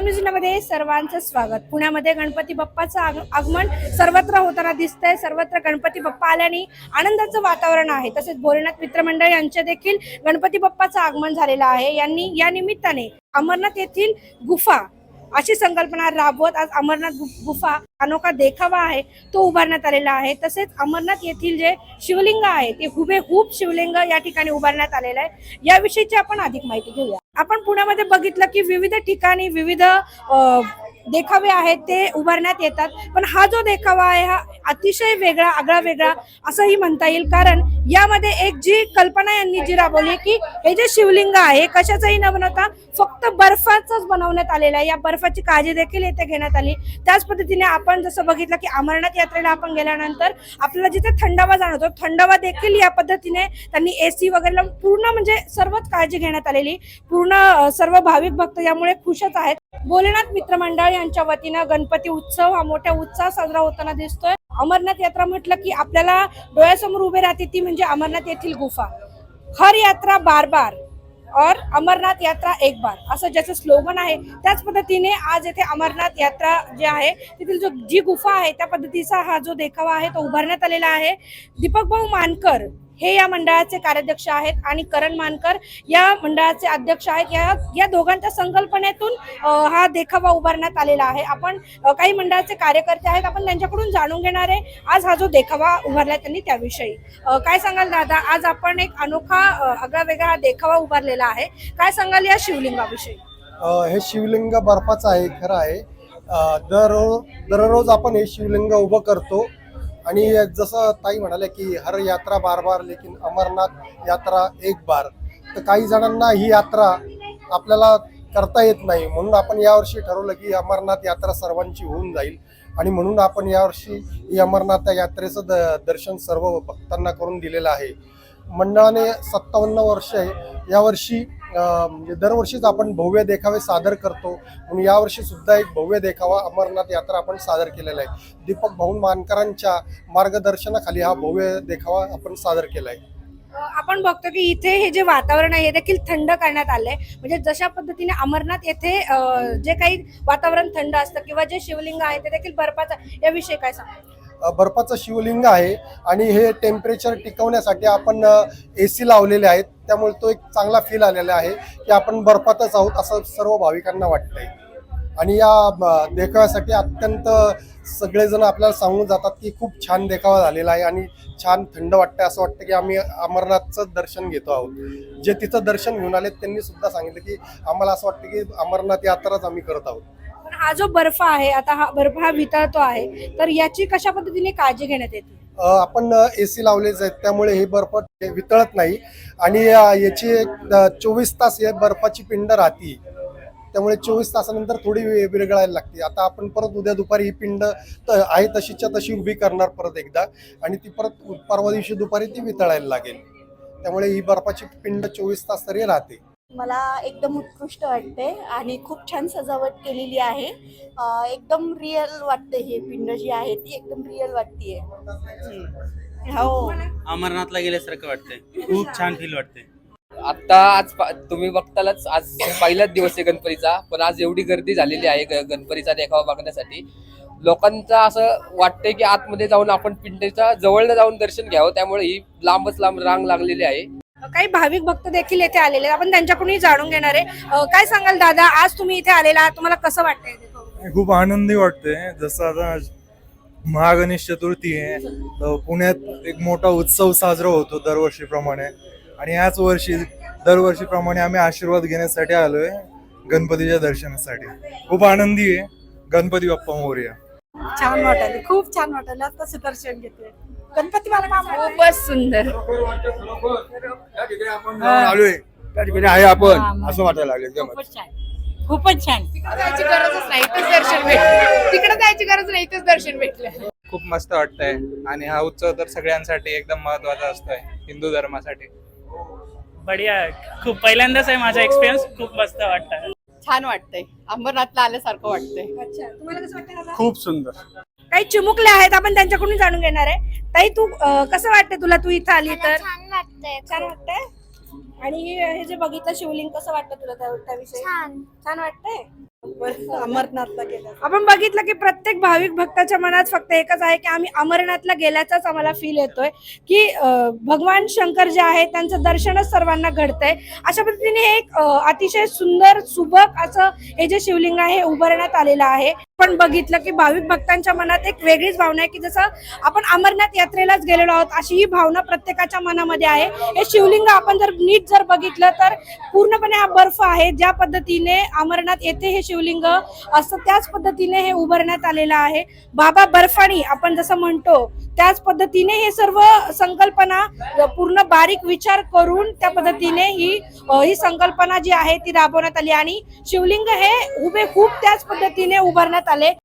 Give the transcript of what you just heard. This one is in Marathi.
मध्ये सर्वांचं स्वागत. पुण्यामध्ये गणपती बाप्पाचं आग- आगमन सर्वत्र होताना दिसतंय. सर्वत्र गणपती बाप्पा आल्याने आनंदाचं वातावरण आहे. तसेच भोलेनाथ मित्रमंडळ यांचे देखील गणपती बाप्पाचं आगमन झालेलं आहे. यांनी या निमित्ताने अमरनाथ येथील गुफा अशी संकल्पना राबवत आज अमरनाथ गु- गुफा अनोखा देखावा आहे तो उभारण्यात आलेला आहे. तसेच अमरनाथ येथील जे शिवलिंग आहे ते हुबेहूब शिवलिंग या ठिकाणी उभारण्यात आलेलं आहे. याविषयीची आपण अधिक माहिती घेऊया. आपण पुण्यामध्ये बघितलं की विविध ठिकाणी विविध देखावे आहेत ते उभारण्यात येतात. पण हा जो देखावा आहे हा अतिशय वेगळा आगळा वेगळा असंही म्हणता येईल. कारण यामध्ये एक जी कल्पना यांनी जी राबवली की हे जे शिवलिंग आहे कशाचंही न बनवता फक्त बर्फाचंच बनवण्यात आलेलं आहे. या बर्फाची काळजी देखील येथे घेण्यात आली. त्याच पद्धतीने आपण जसं बघितलं की अमरनाथ यात्रेला आपण गेल्यानंतर आपल्याला जिथे थंडावा जाणवतो थंडावा देखील या पद्धतीने त्यांनी एसी वगैरे पूर्ण म्हणजे सर्वच काळजी घेण्यात आलेली. पूर्ण सर्व भाविक भक्त यामुळे खुशच आहेत. भोलेनाथ मित्रमंडळ यांच्या वतीनं गणपती उत्सव हा मोठ्या उत्साह साजरा होताना दिसतोय. अमरनाथ यात्रा म्हटलं की आपल्याला डोळ्यासमोर उभे राहते ती म्हणजे अमरनाथ येथील गुफा. हर यात्रा बार बार और अमरनाथ यात्रा एक बार असं ज्याचं स्लोगन आहे त्याच पद्धतीने आज येथे अमरनाथ यात्रा जे आहे तेथील जो जी गुफा आहे त्या पद्धतीचा हा जो देखावा आहे तो उभारण्यात आलेला आहे. दीपक भाऊ मानकर हे या मंडळाचे कार्याध्यक्ष आहेत आणि करण मानकर या मंडळाचे अध्यक्ष आहेत. या या दोघांच्या संकल्पनेतून हा देखावा उभारण्यात आलेला आहे. आपण काही मंडळाचे कार्यकर्ते आहेत. आपण त्यांच्याकडून जाणून घेणार आहे. आज हा जो देखावा उभारला त्यांनी त्याविषयी. काय सांगाल दादा? आज आपण एक अनोखा आगळा वेगळा हा देखावा उभारलेला आहे. काय सांगाल या शिवलिंगाविषयी? हे शिवलिंग बर्फाचं आहे खरं आहे. दररोज दररोज आपण हे शिवलिंग उभं करतो. आणि जसं ताई म्हणाले की हर यात्रा बार बार लेकिन अमरनाथ यात्रा एक बार. तर काही जणांना ही यात्रा आपल्याला करता येत नाही. म्हणून आपण यावर्षी ठरवलं की अमरनाथ यात्रा सर्वांची होऊन जाईल. आणि म्हणून आपण यावर्षी ही अमरनाथ यात्रेचं द दर्शन सर्व भक्तांना करून दिलेलं आहे. मंडळाने सत्तावन्न वर्ष यावर्षी म्हणजे दरवर्षीच आपण भव्य देखावे सादर करतो. म्हणून यावर्षी सुद्धा एक भव्य देखावा अमरनाथ यात्रा आपण सादर केलेला आहे. दीपक भाऊ मानकरांच्या मार्गदर्शनाखाली हा भव्य देखावा आपण सादर केला आहे. आपण बघतो की इथे हे जे वातावरण आहे हे देखील थंड करण्यात आलंय. म्हणजे जशा पद्धतीने अमरनाथ येथे जे काही वातावरण थंड असतं किंवा जे शिवलिंग आहे ते देखील बर्फाचं याविषयी काय सांगतो बर्फाचं शिवलिंग आहे आणि हे टेम्परेचर टिकवण्यासाठी आपण ए सी लावलेले आहेत. त्यामुळे तो एक चांगला फील आलेला आहे की आपण बर्फातच आहोत असं सर्व भाविकांना वाटतंय. आणि या देखाव्यासाठी अत्यंत सगळेजण आपल्याला सांगून जातात की खूप छान देखावा झालेला आहे आणि छान थंड वाटतं असं वाटतं की आम्ही अमरनाथचं दर्शन घेतो आहोत. जे तिथं दर्शन घेऊन आले त्यांनी सुद्धा सांगितलं की आम्हाला असं वाटतं की अमरनाथ यात्राच आम्ही करत आहोत. हा जो बर्फ आहे आता हा बर्फ हा वितळतो आहे तर याची कशा पद्धतीने काळजी घेण्यात येते? आपण ए सी लावलेच आहेत त्यामुळे हे बर्फ वितळत नाही. आणि याची चोवीस तास या बर्फाची पिंड राहते. त्यामुळे चोवीस तासानंतर थोडी विरघळायला लागते. आता आपण परत उद्या दुपारी ही पिंड त- आहे तशीच्या तशी उभी करणार परत एकदा. आणि ती परत परवा दिवशी दुपारी ती वितळायला लागेल. त्यामुळे ही बर्फाची पिंड चोवीस तास तरी राहते. मला एकदम उत्कृष्ट वाटते आणि खूप छान सजावट केलेली आहे. एकदम रिअल वाटते हे पिंड जी आहे ती एकदम रिअल वाटते हो. अमरनाथला गेल्यासारखं वाटतंय. खूप छान फील वाटतंय. आता आज तुम्ही बघतालच आज पहिलाच दिवस आहे गणपतीचा पण आज एवढी गर्दी झालेली आहे ग- गणपतीचा देखावा बघण्यासाठी. लोकांचा असं वाटतंय की आतमध्ये जाऊन आपण पिंडीच्या जवळनं जाऊन दर्शन घ्यावं त्यामुळे ही लांबच लांब रांग लागलेली आहे. काही भाविक भक्त देखील येथे आलेले आहेत. आपण त्यांच्याकडूनही जाणून घेणार आहे. अ, काय सांगाल दादा? आज तुम्ही इथे आलेला आहात. तुम्हाला कसं वाटतंय खूप आनंदी वाटतंय. जसं आता महागणेश चतुर्थी आहे तर पुण्यात एक मोठा उत्सव साजरा होतो दरवर्षीप्रमाणे. आणि याच वर्षी दरवर्षीप्रमाणे आम्ही आशीर्वाद घेण्यासाठी आलोय गणपतीच्या दर्शनासाठी. खूप आनंदी आहे. गणपती बाप्पा मोर्या. छान वाटायला खूप छान वाटायला. तसं दर्शन घेतोय गणपती मला खूपच सुंदर. आलोय. त्या ठिकाणी आहे आपण. असं वाटायला लागलं एकदम खूपच छान. खूपच छान. जायची गरजच नाही इथंच दर्शन भेटलं. तिकडे जायची गरज नाही इथंच दर्शन भेटलं. खूप मस्त वाटतंय. आणि हा उत्सव तर सगळ्यांसाठी एकदम महत्त्वाचा असतोय हिंदू धर्मासाठी. बढिया. खूप पहिल्यांदाच आहे माझा एक्सपिरियन्स खूप मस्त वाटतं. छान वाटतंय. अंबरनाथला आल्यासारखं वाटतंय. अच्छा तुम्हाला कसं वाटतं दादा? खूप सुंदर. काही चिमुकले आहेत आपण त्यांच्याकडून जाणून घेणार आहे. ताई तू अ, कसं वाटतं तुला? तू इथं आली तर? छान वाटतंय छान वाटतंय? आणि हे जे बघितलं शिवलिंग कसं वाटतं तुला त्या- त्याविषयी? छान. छान वाटतंय? अमरनाथला गेलं आपण बघितलं की प्रत्येक भाविक भक्ताच्या मनात फक्त एकच आहे की आम्ही अमरनाथला गेल्याचाच आम्हाला फील येतोय की भगवान शंकर जे आहे त्यांचं दर्शनच सर्वांना घडतंय. अशा पद्धतीने एक अतिशय सुंदर सुबक असं हे जे शिवलिंग आहे हे उभारण्यात आलेलं आहे. पण बघितलं की भाविक भक्तांच्या मनात एक वेगळीच भावना आहे की जसं आपण अमरनाथ यात्रेलाच गेलेलो आहोत अशी ही भावना प्रत्येकाच्या मनामध्ये आहे. हे शिवलिंग आपण जर नीट जर बघितलं तर पूर्णपणे हा बर्फ आहे. ज्या पद्धतीने अमरनाथ येथे हे शिवलिंग असं त्याच पद्धतीने हे उभारण्यात आलेलं आहे. बाबा बर्फाणी आपण जसं म्हणतो त्याच पद्धतीने हे सर्व संकल्पना पूर्ण बारीक विचार करून त्या पद्धतीने ही ही संकल्पना जी आहे ती राबवण्यात आली. आणि शिवलिंग हे हुबे खूप त्याच पद्धतीने उभारण्यात आले